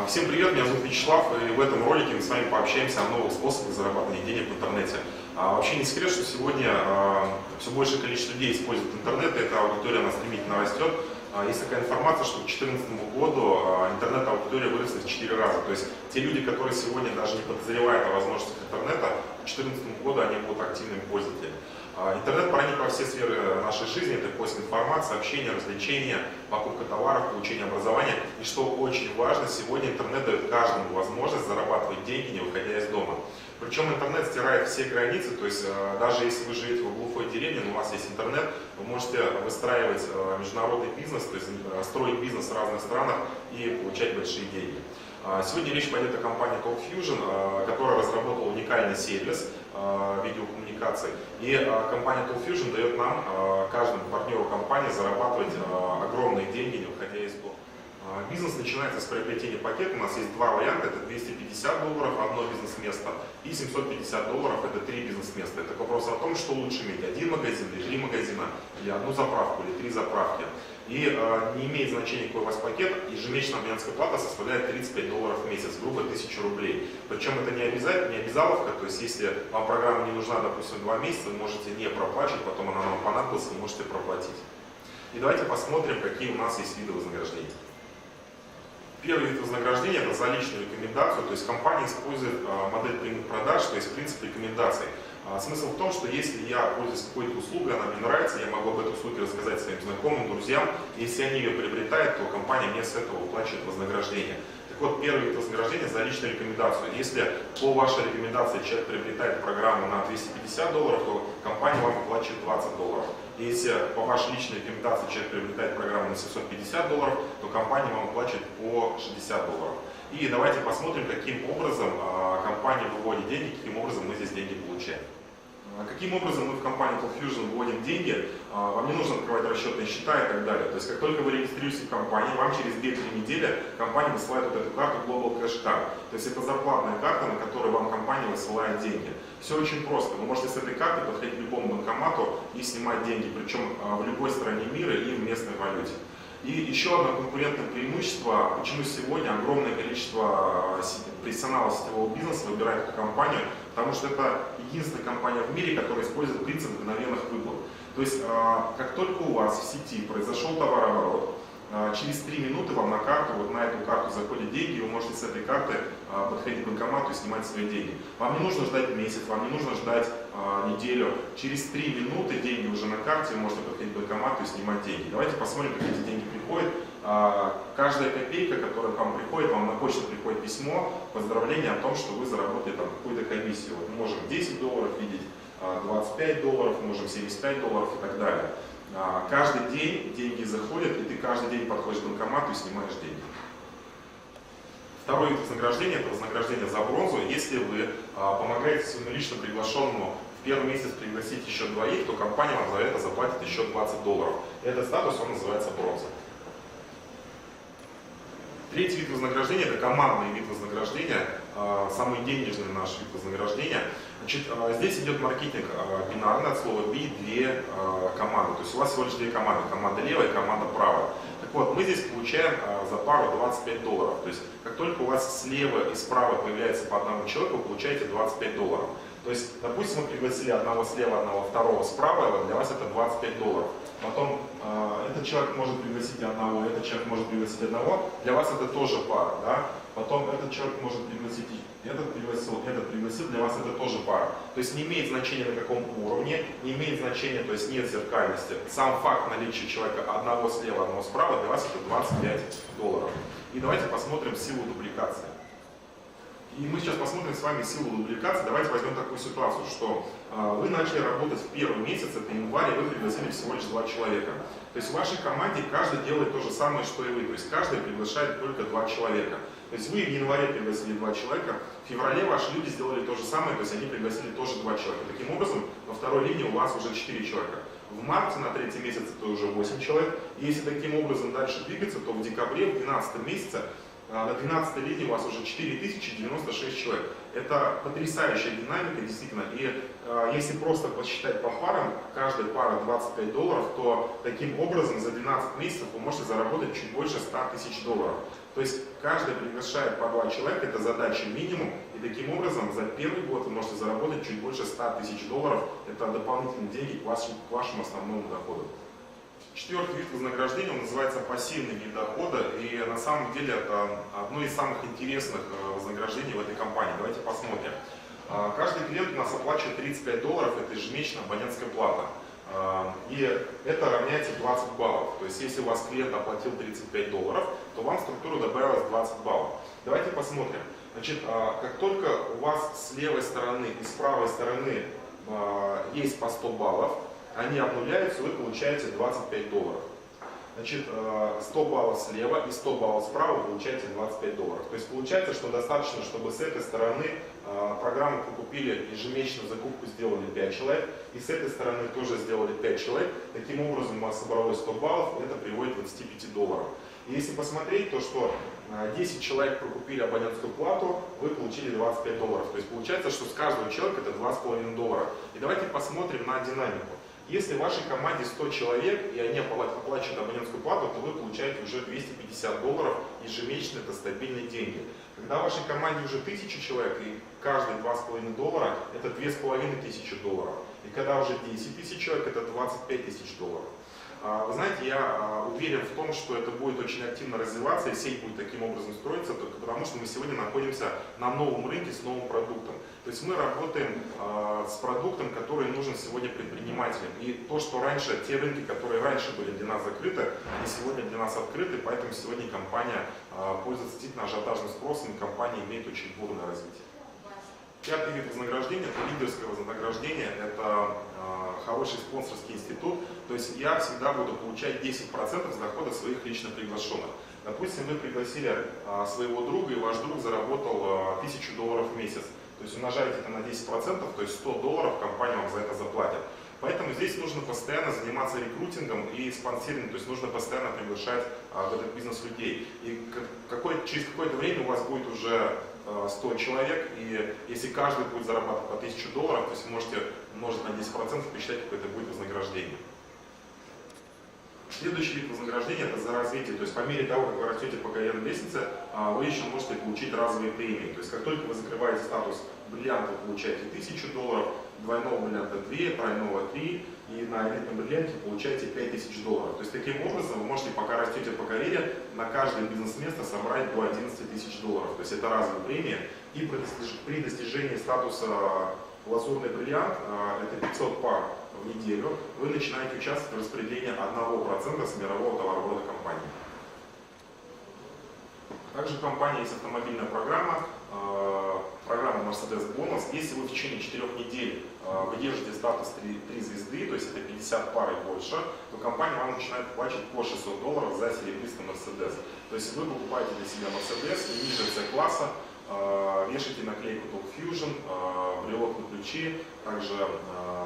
А, Всем привет, меня зовут Вячеслав, и в этом ролике мы с вами пообщаемся о новых способах зарабатывания денег в интернете. А, Вообще не секрет, что сегодня а, все большее количество людей использует интернет, и эта аудитория она стремительно растет. Есть такая информация, что к 2014 году интернет-аудитория выросла в 4 раза. То есть те люди, которые сегодня даже не подозревают о возможностях интернета, 2014 году они будут активными пользователями. А, Интернет проник во все сферы нашей жизни, это поиск информации, общение, развлечения, покупка товаров, получение образования. И что очень важно, сегодня интернет дает каждому возможность зарабатывать деньги, не выходя из дома. Причем интернет стирает все границы, то есть э, даже если вы живете в глухой деревне, но у вас есть интернет, вы можете выстраивать э, международный бизнес, то есть э, строить бизнес в разных странах и получать большие деньги. А, Сегодня речь пойдет о компании Talk Fusion, э, которая разработала уникальный сервис э, видеокоммуникаций. И компания Talk Fusion дает нам, каждому партнеру компании, зарабатывать огромные деньги, не выходя из дома. А, Бизнес начинается с приобретения пакета. У нас есть два варианта. Это 250 долларов, одно бизнес-место, и 750 долларов, это три бизнес-места. Это вопрос о том, что лучше иметь, один магазин или три магазина, или одну заправку, или три заправки. И э, не имеет значения, какой у вас пакет, ежемесячная абонентская плата составляет 35 долларов в месяц, грубо 1000 рублей. Причем это не обязательно, не обязаловка, то есть если вам программа не нужна, допустим, два месяца, вы можете не проплачивать, потом она вам понадобится, вы можете проплатить. И давайте посмотрим, какие у нас есть виды вознаграждений. Первый вид вознаграждения – это за личную рекомендацию, то есть компания использует а, модель прямых продаж, то есть принцип рекомендаций. А, Смысл в том, что если я пользуюсь какой-то услугой, она мне нравится, я могу об этой услуге рассказать своим знакомым, друзьям. Если они ее приобретают, то компания мне с этого выплачивает вознаграждение. Вот, первый вид вознаграждения за личную рекомендацию. Если по вашей рекомендации человек приобретает программу на 250 долларов, то компания вам выплачивает 20 долларов. Если по вашей личной рекомендации человек приобретает программу на 750 долларов, то компания вам выплачивает по 60 долларов. И давайте посмотрим, каким образом а, компания выводит деньги, каким образом мы здесь деньги получаем. А Каким образом мы в компании Fusion вводим деньги? А, Вам не нужно открывать расчетные счета и так далее. То есть как только вы регистрируетесь в компании, вам через 2-3 недели компания высылает вот эту карту Global Cash Card. То есть это зарплатная карта, на которой вам компания высылает деньги. Все очень просто. Вы можете с этой карты подходить к любому банкомату и снимать деньги, причем а, в любой стране мира и в местной валюте. И еще одно конкурентное преимущество, почему сегодня огромное количество си- профессионалов сетевого бизнеса выбирает эту компанию, потому что это единственная компания в мире, которая использует принцип мгновенных выплат. То есть, а, как только у вас в сети произошел товарооборот, а, через 3 минуты вам на карту, вот на эту карту заходят деньги, и вы можете с этой карты а, подходить к банкомату и снимать свои деньги. Вам не нужно ждать месяц, вам не нужно ждать неделю. Через 3 минуты деньги уже на карте, вы можете подходить к банкомату и снимать деньги. Давайте посмотрим, как эти деньги приходят. А, Каждая копейка, которая к вам приходит, вам на почту приходит письмо, поздравление о том, что вы заработали там какую-то комиссию. Вот можем 10 долларов видеть, а, 25 долларов, можем 75 долларов и так далее. А, Каждый день деньги заходят, и ты каждый день подходишь к банкомату и снимаешь деньги. Второй вид вознаграждения – это вознаграждение за бронзу. Если вы а, помогаете своему лично приглашенному в первый месяц пригласить еще двоих, то компания вам за это заплатит еще 20 долларов. Этот статус, он называется бронза. Третий вид вознаграждения – это командный вид вознаграждения, а, самый денежный наш вид вознаграждения. Значит, а, здесь идет маркетинг а, бинарный от слова «би» – две команды. То есть у вас всего лишь две команды – команда левая и команда правая. Так вот, мы здесь получаем за пару 25 долларов. То есть как только у вас слева и справа появляется по одному человеку, вы получаете 25 долларов. То есть, допустим, мы пригласили одного слева, одного второго справа, для вас это 25 долларов. Потом этот человек может пригласить одного, этот человек может пригласить одного, для вас это тоже пара, да? Потом этот человек может пригласить, этот пригласил, этот пригласил, для вас это тоже пара. То есть не имеет значения на каком уровне, не имеет значения, то есть нет зеркальности. Сам факт наличия человека одного слева, одного справа, для вас это 25 долларов. И давайте посмотрим силу дубликации. И мы сейчас посмотрим с вами силу дубликации. Давайте возьмем такую ситуацию, что э, вы начали работать в первый месяц, это январь, и вы пригласили всего лишь два человека. То есть в вашей команде каждый делает то же самое, что и вы. То есть каждый приглашает только два человека. То есть вы в январе пригласили два человека, в феврале ваши люди сделали то же самое, то есть они пригласили тоже два человека. Таким образом, во второй линии у вас уже четыре человека. В марте на третий месяц это уже 8 человек. И если таким образом дальше двигаться, то в декабре, в 12 месяце а, на 12 линии у вас уже 4096 человек. Это потрясающая динамика, действительно. И э, если просто посчитать по парам, каждая пара 25 долларов, то таким образом за 12 месяцев вы можете заработать чуть больше 100 тысяч долларов. То есть каждый приглашает по два человека, это задача минимум, и таким образом за первый год вы можете заработать чуть больше 100 тысяч долларов. Это дополнительные деньги к вашему, к вашему основному доходу. Четвертый вид вознаграждения, он называется пассивный вид дохода, и на самом деле это одно из самых интересных э, вознаграждений в этой компании. Давайте посмотрим. А, каждый клиент у нас оплачивает 35 долларов, это ежемесячная абонентская плата. А, и это равняется 20 баллов. То есть если у вас клиент оплатил 35 долларов, то вам в структуру добавилось 20 баллов. Давайте посмотрим. Значит, а, как только у вас с левой стороны и с правой стороны есть по 100 баллов, они обнуляются, вы получаете 25 долларов. Значит, 100 э, баллов слева и 100 баллов справа получаете 25 долларов. То есть получается, что достаточно, чтобы с этой стороны э, программу купили ежемесячную закупку сделали 5 человек, и с этой стороны тоже сделали 5 человек. Таким образом у вас собралось 100 баллов, это приводит к 25 долларов. И если посмотреть, то что 10 э, человек прокупили абонентскую плату, вы получили 25 долларов. То есть получается, что с каждого человека это 2,5 доллара. И давайте посмотрим на динамику. Если в вашей команде 100 человек, и они оплачивают абонентскую плату, то вы получаете уже 250 долларов ежемесячно, это стабильные деньги. Когда в вашей команде уже 1000 человек, и каждый 2,5 доллара, это 2500 долларов. И когда уже 10 тысяч человек, это 25 тысяч долларов. А, вы знаете, я а, уверен в том, что это будет очень активно развиваться, и сеть будет таким образом строиться, только потому что мы сегодня находимся на новом рынке с новым продуктом. То есть мы работаем а, с продуктом, который нужен сегодня предпринимателям. И то, что раньше, те рынки, которые раньше были для нас закрыты, они сегодня для нас открыты, поэтому сегодня компания пользуется действительно ажиотажным спросом, и компания имеет очень бурное развитие. Пятый вид вознаграждения – это лидерское вознаграждение, это хороший спонсорский институт. То есть я всегда буду получать 10% с дохода своих лично приглашенных. Допустим, вы пригласили э, своего друга, и ваш друг заработал э, 1000 долларов в месяц. То есть умножаете это на 10%, то есть 100 долларов компания вам за это заплатит. Поэтому здесь нужно постоянно заниматься рекрутингом и спонсируем, то есть нужно постоянно приглашать а, в этот бизнес людей. И какой, через какое-то время у вас будет уже 100 человек, и если каждый будет зарабатывать по 1000 долларов, то есть можете умножить на 10%, посчитать, какое это будет вознаграждение. Следующий вид вознаграждения это за развитие. То есть по мере того, как вы растете по карьерной лестнице, а, вы еще можете получить разовые премии. То есть как только вы закрываете статус бриллианта, получаете 1000 долларов, двойного бриллианта 2, тройного 3, и на элитном бриллианте получаете 5000 долларов. То есть таким образом вы можете, пока растете по карьере, на каждое бизнес-место собрать до 11 тысяч долларов. То есть это разовая премия. И при достижении статуса лазурный бриллиант, а, это 500 пар в неделю, вы начинаете участвовать в распределении 1% с мирового товарооборота компании. Также в компании есть автомобильная программа, э, программа Mercedes Bonus. Если вы в течение 4 недель э, вы держите статус 3, 3 звезды, то есть это 50 пар и больше, то компания вам начинает платить по 600 долларов за серебристый Mercedes. То есть вы покупаете для себя Mercedes и ниже C-класса, э, вешаете наклейку Talk Fusion, брелок на ключи, также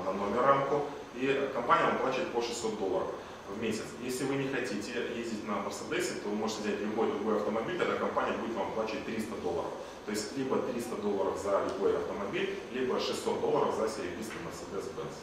на номер рамку, и компания вам платит по 600 долларов в месяц. Если вы не хотите ездить на Мерседесе, то вы можете взять любой другой автомобиль, тогда компания будет вам платить 300 долларов. То есть либо 300 долларов за любой автомобиль, либо 600 долларов за серебристый Mercedes-Benz.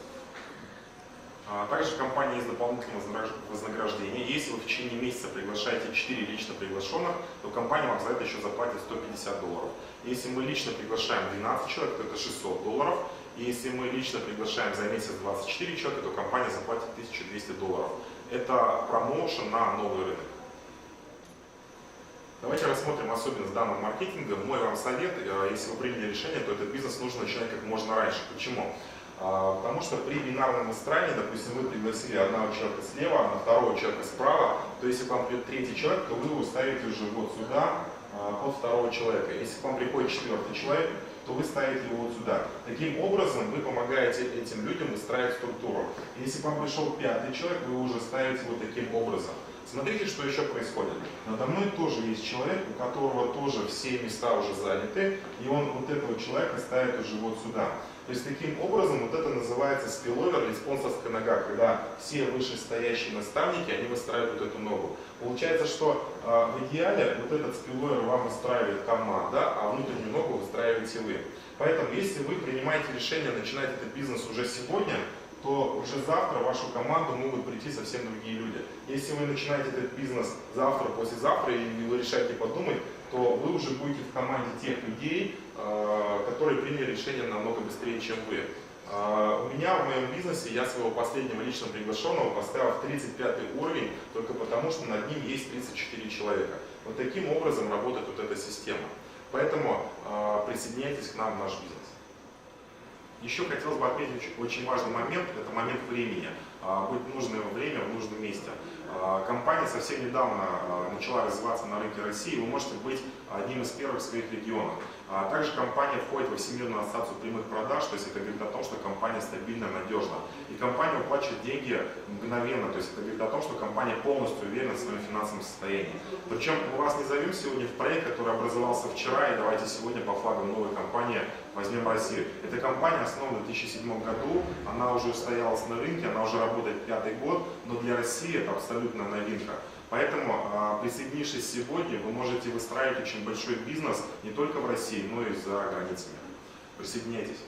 А также в компании есть дополнительное вознаграждение. Если вы в течение месяца приглашаете 4 лично приглашенных, то компания вам за это еще заплатит 150 долларов. Если мы лично приглашаем 12 человек, то это 600 долларов. И если мы лично приглашаем за месяц 24 человека, то компания заплатит 1200 долларов. Это промоушен на новый рынок. Давайте рассмотрим особенность данного маркетинга. Мой вам совет, э, если вы приняли решение, то этот бизнес нужно начинать как можно раньше. Почему? А, потому что при бинарном выстраивании, допустим, вы пригласили одного человека слева, а второго человека справа, то если к вам придет третий человек, то вы его ставите уже вот сюда, а, под второго человека. Если к вам приходит четвертый человек, то вы ставите его вот сюда. Таким образом вы помогаете этим людям выстраивать структуру. Если к вам пришел пятый человек, вы уже ставите вот таким образом. Смотрите, что еще происходит. Надо мной тоже есть человек, у которого тоже все места уже заняты, и он вот этого человека ставит уже вот сюда. То есть таким образом вот это называется спиловер или спонсорская нога, когда все вышестоящие наставники, они выстраивают эту ногу. Получается, что э, в идеале вот этот спиловер вам выстраивает команда, а внутреннюю ногу выстраиваете вы. Поэтому если вы принимаете решение начинать этот бизнес уже сегодня, то уже завтра в вашу команду могут прийти совсем другие люди. Если вы начинаете этот бизнес завтра, послезавтра, и вы решаете подумать, то вы уже будете в команде тех людей, э, которые приняли решение намного быстрее, чем вы. Э, У меня в моем бизнесе я своего последнего лично приглашенного поставил в 35 уровень, только потому что над ним есть 34 человека. Вот таким образом работает вот эта система. Поэтому э, присоединяйтесь к нам в наш бизнес. Еще хотелось бы отметить очень- важный момент, это момент времени. А, Быть нужное время в нужном месте. А, Компания совсем недавно а, начала развиваться на рынке России, вы можете быть одним из первых в своих регионах. А Также компания входит во Всемирную ассоциацию прямых продаж, то есть это говорит о том, что компания стабильна, надежна. И компания уплачивает деньги мгновенно, то есть это говорит о том, что компания полностью уверена в своем финансовом состоянии. Причем мы вас не зовем сегодня в проект, который образовался вчера, и давайте сегодня по флагу новой компании возьмем Россию. Эта компания основана в 2007 году, она уже устоялась на рынке, она уже работает пятый год, но для России это абсолютно новинка. Поэтому, а, присоединившись сегодня, вы можете выстраивать очень большой бизнес не только в России, но и за границами. Присоединяйтесь.